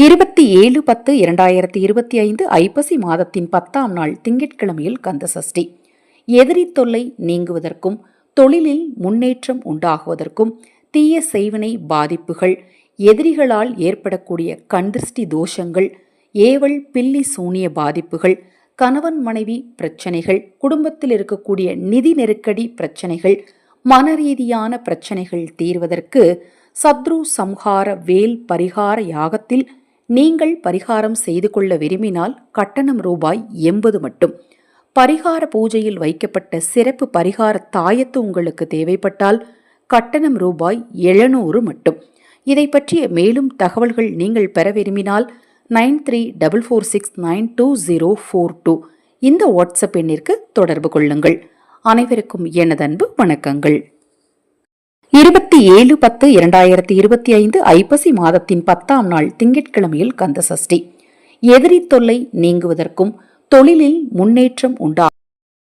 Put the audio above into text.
இருபத்தி ஏழு பத்து இரண்டாயிரத்தி இருபத்தி ஐந்து ஐப்பசி மாதத்தின் பத்தாம் நாள் திங்கட்கிழமையில் கந்த சஷ்டி. எதிரி தொல்லை நீங்குவதற்கும் தொழிலில் முன்னேற்றம் உண்டாகுவதற்கும் தீய செய்வினை பாதிப்புகள் எதிரிகளால் ஏற்படக்கூடிய கண்திருஷ்டி தோஷங்கள் ஏவல் பில்லி சூனிய பாதிப்புகள் கணவன் மனைவி பிரச்சனைகள் குடும்பத்தில் இருக்கக்கூடிய நிதி நெருக்கடி பிரச்சனைகள் மனரீதியான பிரச்சனைகள் தீர்வதற்கு சத்ரு சம்ஹார வேல் பரிகார யாகத்தில் நீங்கள் பரிகாரம் செய்து கொள்ள விரும்பினால் கட்டணம் ரூபாய் எண்பது மட்டும். பரிகார பூஜையில் வைக்கப்பட்ட சிறப்பு பரிகார தாயத்து உங்களுக்கு தேவைப்பட்டால் கட்டணம் ரூபாய் எழுநூறு மட்டும். இதை பற்றிய மேலும் தகவல்கள் நீங்கள் பெற விரும்பினால் nine three double four six nine two zero four two இந்த வாட்ஸ்அப் எண்ணிற்கு தொடர்பு கொள்ளுங்கள். அனைவருக்கும் எனது அன்பு வணக்கங்கள். இருபத்தி ஏழு பத்து இரண்டாயிரத்தி இருபத்தி ஐந்து ஐப்பசி மாதத்தின் பத்தாம் நாள் திங்கட்கிழமையில் கந்த சஷ்டி. எதிரி தொல்லை நீங்குவதற்கும் தொழிலில் முன்னேற்றம் உண்டா?